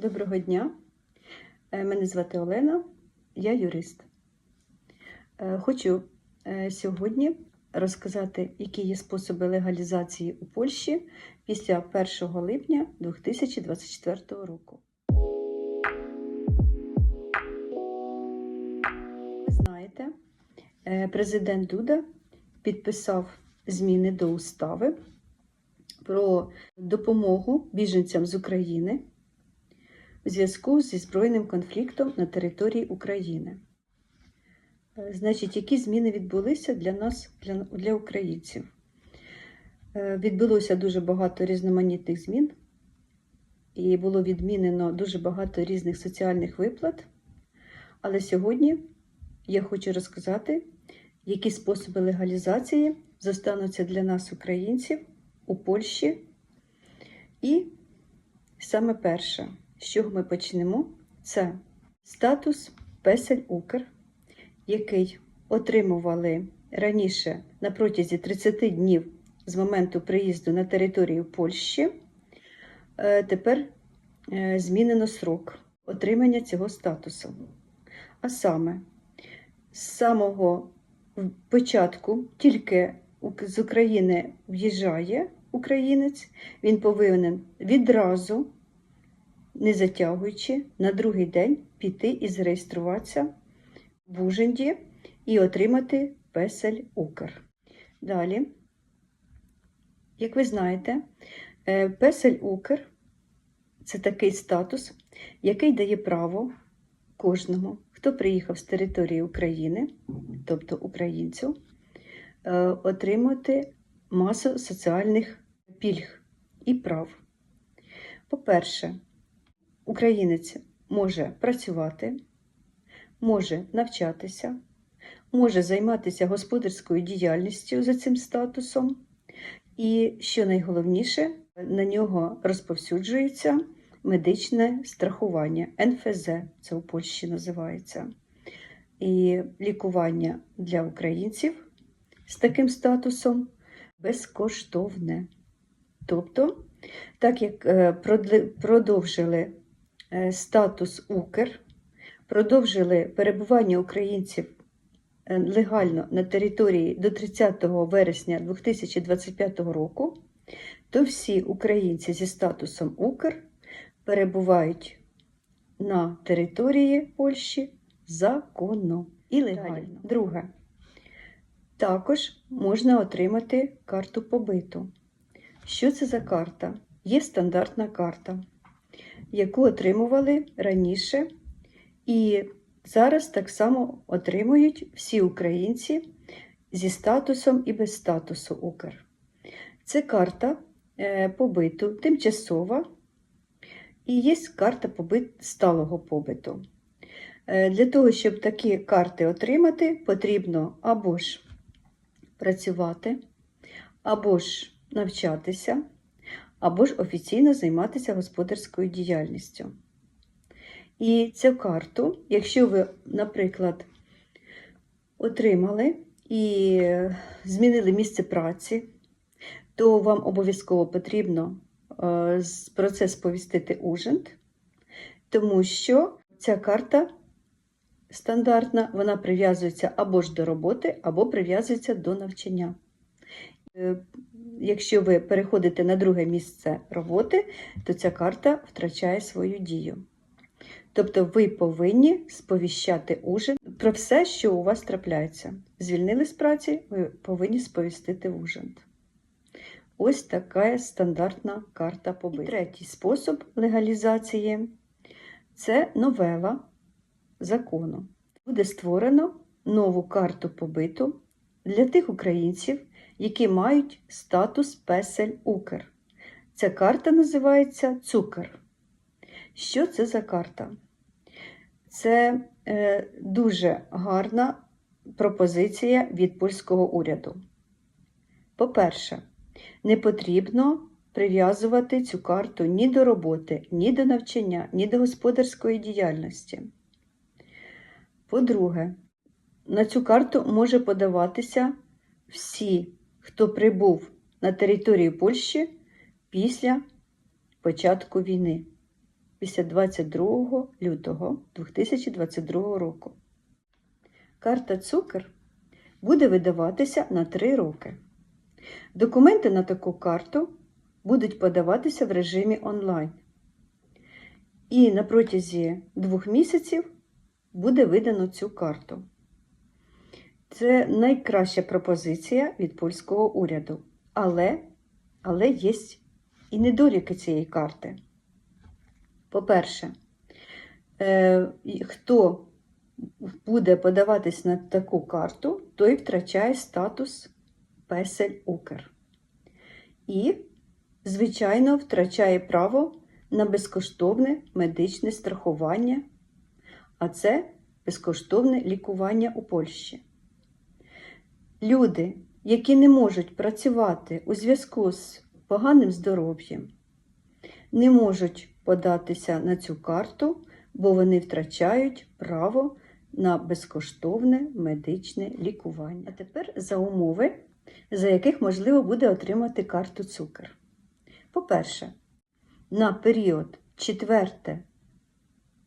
Доброго дня. Е, Мене звати Олена, я юрист. Е, Хочу е, сьогодні розказати, які є способи легалізації у Польщі після 1 липня 2024 року. Ви знаєте, президент Дуда підписав зміни до устави про допомогу біженцям з України у зв'язку зі збройним конфліктом на території України. Е, Значить, які зміни відбулися для нас, для, для українців? Е, Відбулося дуже багато різноманітних змін, і було відмінено дуже багато різних соціальних виплат. Але сьогодні я хочу розказати, які способи легалізації зостануться для нас, українців, у Польщі. І саме перше, з чого ми почнемо, це статус Песель Укр, який отримували раніше на протязі 30 днів з моменту приїзду на територію Польщі. Е, Тепер е, змінено срок отримання цього статусу. А саме, з самого початку тільки з України в'їжджає українець, він повинен відразу, не затягуючи, на другий день піти і зареєструватися в Уженді і отримати песель Укр. Далі, як ви знаєте, е, песель Укр це такий статус, який дає право кожному, хто приїхав з території України, тобто українцю, е, отримати масу соціальних пільг і прав. По-перше, українець може працювати, може навчатися, може займатися господарською діяльністю за цим статусом, і, що найголовніше, на нього розповсюджується медичне страхування НФЗ, це у Польщі називається, і лікування для українців з таким статусом безкоштовне. Тобто, так як е, продовжили статус Укр, продовжили перебування українців е, легально на території до 30 вересня 2025 року, то всі українці зі статусом Укр перебувають на території Польщі законно і легально. Друге. Також можна отримати карту побиту. Що це за карта? Є стандартна карта, яку отримували раніше, і зараз так само отримують всі українці зі статусом і без статусу Укр. Це карта е, побиту тимчасова і є карта побит сталого побиту. Е, Для того, щоб такі карти отримати, потрібно або ж працювати, або ж навчатися, або ж офіційно займатися господарською діяльністю. І цю карту, якщо ви, наприклад, отримали і змінили місце праці, то вам обов'язково потрібно е, про це сповістити ужент, тому що ця карта стандартна, вона прив'язується або ж до роботи, або прив'язується до навчання. Якщо ви переходите на друге місце роботи, то ця карта втрачає свою дію. Тобто ви повинні сповіщати ужин про все, що у вас трапляється. Звільнили з праці, ви повинні сповістити ужин. Ось така стандартна карта побиту. І третій спосіб легалізації це новела закону. Буде створено нову карту побиту для тих українців, які мають статус Песель Укр. Ця карта називається Цукер. Що це за карта? Це е, дуже гарна пропозиція від польського уряду. По-перше, не потрібно прив'язувати цю карту ні до роботи, ні до навчання, ні до господарської діяльності. По-друге, на цю карту може подаватися всі, хто прибув на територію Польщі після початку війни. після 22 лютого 2022 року. Карта Цукер буде видаватися на 3 роки. Документи на таку карту будуть подаватися в режимі онлайн. І на протязі двох місяців буде видано цю карту. Це найкраща пропозиція від польського уряду. Але, але є і недоліки цієї карти. По-перше, е, хто буде подаватись на таку карту, той втрачає статус Песель Укр. І, звичайно, втрачає право на безкоштовне медичне страхування, а це безкоштовне лікування у Польщі. Люди, які не можуть працювати у зв'язку з поганим здоров'ям, не можуть податися на цю карту, бо вони втрачають право на безкоштовне медичне лікування. А тепер за умови, за яких можливо буде отримати карту цукер. По-перше, на період 4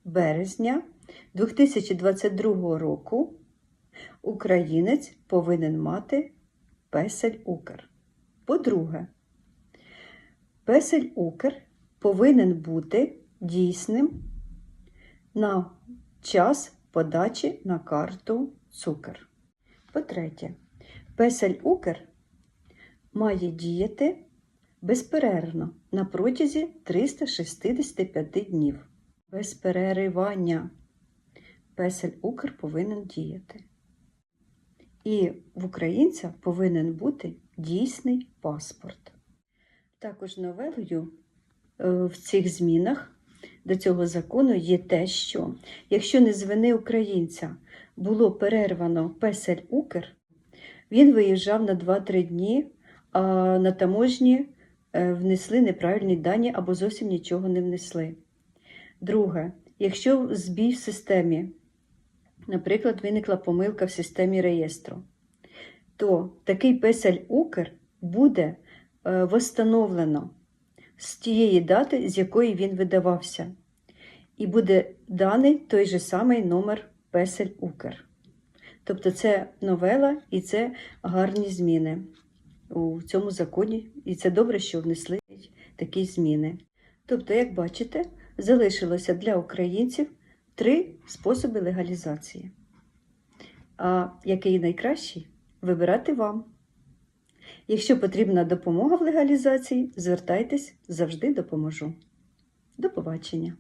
березня 2022 року українець повинен мати песель Укр. По-друге, песель Укр повинен бути дійсним на час подачі на карту цукер. По-третє, песель Укр має діяти безперервно на протязі 365 днів. Без переривання песель Укр повинен діяти. І в українця повинен бути дійсний паспорт. Також новелою е, в цих змінах до цього закону є те, що якщо не з вини українця було перервано песель Укр, він виїжджав на 2-3 дні, а на таможні е, внесли неправильні дані або зовсім нічого не внесли. Друге, якщо збій в системі, наприклад, виникла помилка в системі реєстру, то такий песель Укр буде е, восстановлено з тієї дати, з якої він видавався, і буде даний той же самий номер песель Укр. Тобто це новела і це гарні зміни у цьому законі, і це добре, що внесли такі зміни. Тобто, як бачите, залишилося для українців три способи легалізації. А який найкращий вибирати вам. Якщо потрібна допомога в легалізації, звертайтесь, завжди допоможу. До побачення!